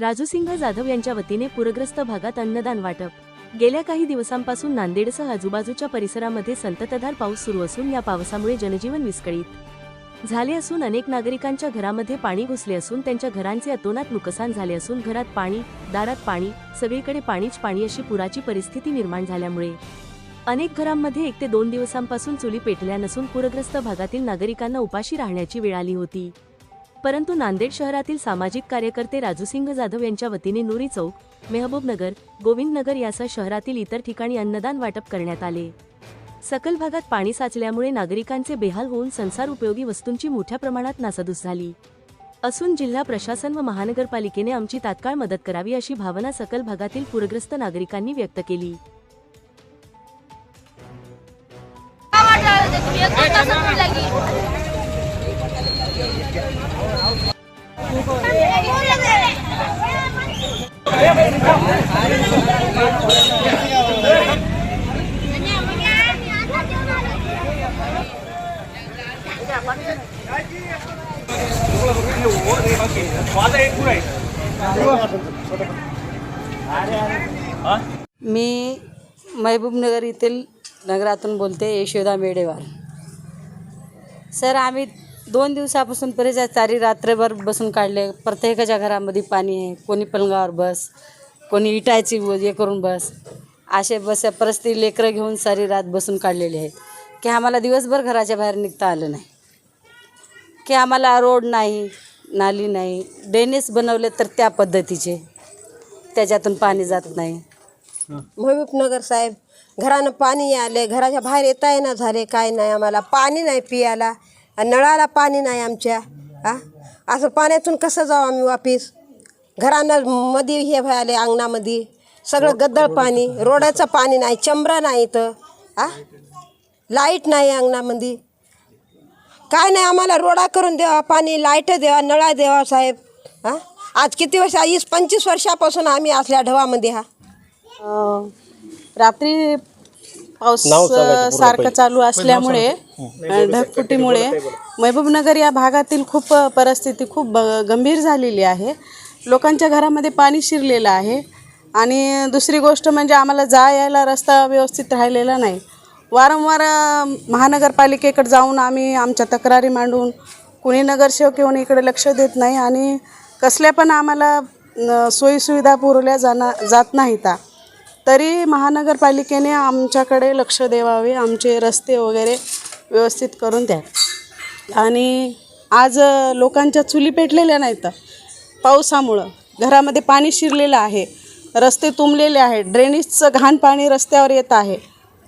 राजूसिंह जाधव यांच्या वतीने पूरग्रस्त भागात अन्नदान वाटप. गेल्या काही दिवसांपासून नांदेडसह आजूबाजूच्या परिसरामध्ये संततधार पाऊस सुरू असून या पावसामुळे जनजीवन विस्कळीत. झाले असून अनेक नागरिकांच्या घरामध्ये पाणी घुसले असून त्यांच्या घरांचे अतोनात नुकसान झाले असून घरात पाणी दारात पाणी सगळीकडे पाणीच पाणी अशी पुराची परिस्थिती निर्माण झाल्यामुळे. अनेक घरांमध्ये एक ते दोन दिवसांपासून चुली पेटल्या नसून पूरग्रस्त भागातील नागरिकांना उपाशी राहण्याची वेळ आली होती. परंतु नांदेड शहरातील सामाजिक कार्यकर्ते राजूसिंह जाधव यांच्या वतीने नुरी चौक मेहबूबनगर गोविंदनगर यासह शहरातील इतर ठिकाणी अन्नदान वाटप करण्यात आले. सकल भागात पाणी साचल्यामुळे नागरिकांचे बेहाल होऊन संसार उपयोगी वस्तूंची मोठ्या प्रमाणात नासाधूस झाली. असून जिल्हा प्रशासन व महानगरपालिकेने आमची तात्काळ मदत करावी अशी भावना सकल भागातील पूरग्रस्त नागरिकांनी व्यक्त केली. मी महबूबनगर येथील नगरातून बोलते यशोदा मेडेवार. सर आम्ही दोन दिवसापासून बरेच चारी रात्रभर बसून काढले. प्रत्येकाच्या घरामध्ये पाणी आहे. कोणी पलंगावर बस कोणी इटायची हे करून बस. असे बस परिस्थिती लेकरं घेऊन सारी रात बसून काढलेली आहेत की आम्हाला दिवसभर घराच्या बाहेर निघता आलं नाही. की आम्हाला रोड नाही नाली नाही. ड्रेनेज बनवले तर त्या पद्धतीचे. त्याच्यातून पाणी जात नाही. महबूबनगर साहेब घरानं पाणी आले घराच्या बाहेर येता येणं झाले काय नाही आम्हाला. पाणी नाही पियाला. आणि नळाला पाणी नाही आमच्या आ असं पाण्यातून कसं जाऊ आम्ही वापिस? घरानं मध्ये हे व्हायले अंगणामध्ये सगळं गद्दळ पाणी रोडाचं पाणी नाही चंबरा नाही इथं आ लाइट नाही अंगणामध्ये काय नाही आम्हाला रोडा करून द्यावा पाणी लाइट द्यावा नळा द्यावा साहेब हा? आज किती वर्ष वीस पंचवीस वर्षापासून आम्ही असल्या ढवामध्ये हा? रात्री पाऊस सारखं चालू असल्यामुळे ढगफुटीमुळे महबूबनगर या भागातील खूप परिस्थिती खूप ब- गंभीर झालेली आहे. लोकांच्या घरामध्ये पाणी शिरलेलं आहे. आणि दुसरी गोष्ट म्हणजे आम्हाला जा यायला रस्ता व्यवस्थित राहिलेला नाही. वारंवार महानगरपालिकेकडे जाऊन आम्ही आमच्या तक्रारी मांडून कुणी नगरसेवक येऊन इकडे लक्ष देत नाही आणि कसल्या पण आम्हाला सोयीसुविधा पुरवल्या जाणार जात नाहीत. तरी महानगरपालिकेने आमच्याकडे लक्ष देवावे आमचे रस्ते वगैरे व्यवस्थित करून द्या आणि आज लोकांच्या चुली पेटलेल्या नाहीत. पावसामुळं घरामध्ये पाणी शिरलेलं आहे रस्ते तुंबलेले आहेत ड्रेनेजचं घाण पाणी रस्त्यावर येत आहे.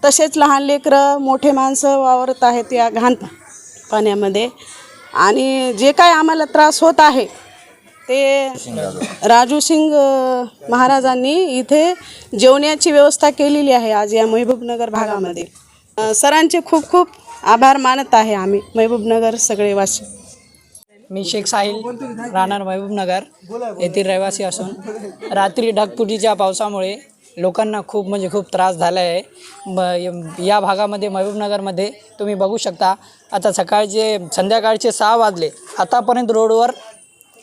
तसेच लहान लेकरं मोठे माणसं वावरत आहेत या घाण पा- पाण्यामध्ये आणि जे काय आम्हाला त्रास होत आहे ते राजू सिंग महाराजांनी इथे जेवण्याची व्यवस्था केलेली आहे आज या महबूबनगर भागामध्ये. सरांचे खूप खूप आभार मानत आहे आम्ही महबूबनगर सगळे वासी मी शेख साहिल राहणार महबूबनगर येथील रहिवासी असून. रात्री ढगफुटीच्या पावसामुळे लोकांना खूप म्हणजे खूप त्रास झाला आहे म या भागामध्ये महबूबनगरमध्ये तुम्ही बघू शकता. आता सकाळचे संध्याकाळचे सहा वाजले. आतापर्यंत रोडवर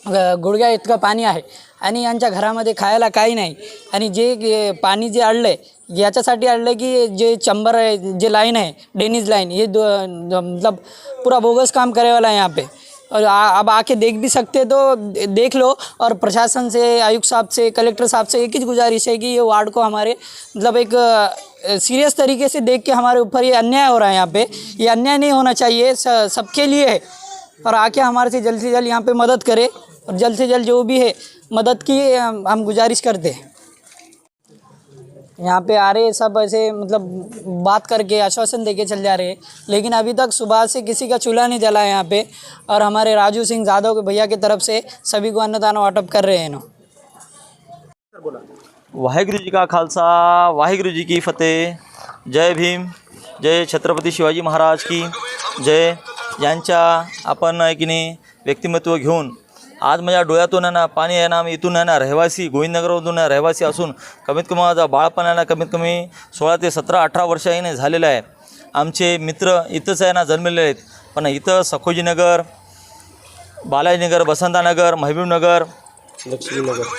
गुडघ्या इतकं पाणी आहे आणि यांच्या घरामध्ये खायला काही नाही. आणि जे पाणी जे अडलं आहे याच्यासाठी की जे चंबर आहे जे लाइन है डेनिज लाइन ये मतलब पूरा बोगस काम करे वाला है यहाँ पे. और आ, अब आके देख भी सकते तो देख लो और प्रशासन से आयुक्त साहब से कलेक्टर साहब से एक ही गुजारिश है कि ये वार्ड को हमारे मतलब एक सीरियस तरीके से देख के हमारे ऊपर ये अन्याय हो रहा है यहाँ पे. ये अन्याय नहीं होना चाहिए सबके लिए है. और आके हमारे से जल्द से जल्द यहाँ पे मदद करे और जल्द से जल्द जो भी है, मदद की हम गुजारिश करते हैं। यहाँ पे आ रहे सब ऐसे मतलब बात करके आश्वासन दे के चल जा रहे हैं। लेकिन अभी तक सुबह से किसी का चूल्हा नहीं जला है यहाँ पे और हमारे राजू सिंह जाधव के भैया की तरफ़ से सभी को अन्नदान वाटअप कर रहे हैं ना वाहेगुरु जी का खालसा, वाहेगुरु जी की फतेह। जय भीम, जय छत्रपति शिवाजी महाराज की। जय यांच्या आपण आहे की नाही व्यक्तिमत्व घेऊन आज माझ्या डोळ्यातून आहे ना पाणी आहे ना मी इथून आहे ना रहिवासी गोविंदनगरमधून रहिवासी असून कमीत कमी माझा बाळपण आहे ना कमीत कमी सोळा ते सतरा अठरा वर्ष आहे ना झालेलं आहे. आमचे मित्र इथंच आहे ना जन्मलेले आहेत. पण इथं सखोजीनगर बालाजीनगर वसंतानगर महबूबनगर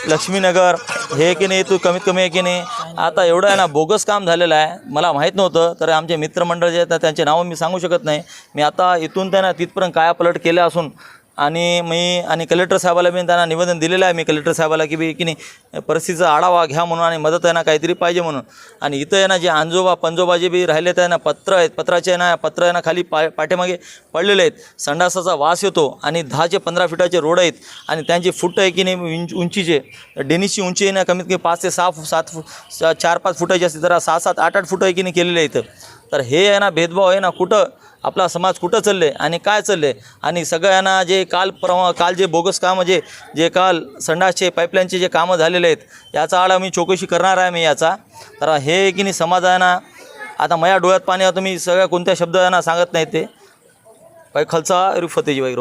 लक्ष्मीनगर हे की नाही तू कमीत कमी आहे की नाही? आता एवढं आहे ना बोगस काम झालेलं आहे. मला माहीत नव्हतं तर आमचे मित्रमंडळ जे आहेत त्यांचे नावं मी सांगू शकत नाही. मी आता इथून त्यांना तिथपर्यंत कायापलट केल्या असून आणि मी आणि कलेक्टर साहेबाला मी त्यांना निवेदन दिलेलं आहे. मी कलेक्टर साहेबाला की बी की नाही परिस्थितीचा आढावा घ्या म्हणून आणि मदत आहे ना काहीतरी पाहिजे म्हणून. आणि इथं आहे ना जे आंजोबा पंजोबा जे बी राहिले आहे ना पत्र आहेत पत्राचे आहे ना पत्र आहे ना खाली पा पाठीमागे पडलेले आहेत. संडासाचा वास येतो आणि दहाचे पंधरा फिटाचे रोड आहेत आणि त्यांची फूट आहे की नाही उंच उंचीचे. डेनिसची उंची आहे ना कमीत कमी पाच ते सहा सात फु चार पाच फुटाची असते. तर सहा सात आठ आठ फुटं आहे की नाही केलेले आहेत. इथं तर हे आहे ना भेदभाव आहे ना कुठं? आपला समाज कुठं चालले आणि काय चालले आणि सगळ्यांना जे काल प्रवा काल जे बोगस कामं जे जे काल संडासचे पाईपलाईनचे जे कामं झालेले आहेत याचा आळा मी चौकशी करणार आहे मी याचा. तर हे की नाही समाज आहे ना आता माझ्या डोळ्यात पाणी आता मी सगळ्या कोणत्या शब्द सांगत नाही ते. पाय खालचा रुफतेजी वगैरे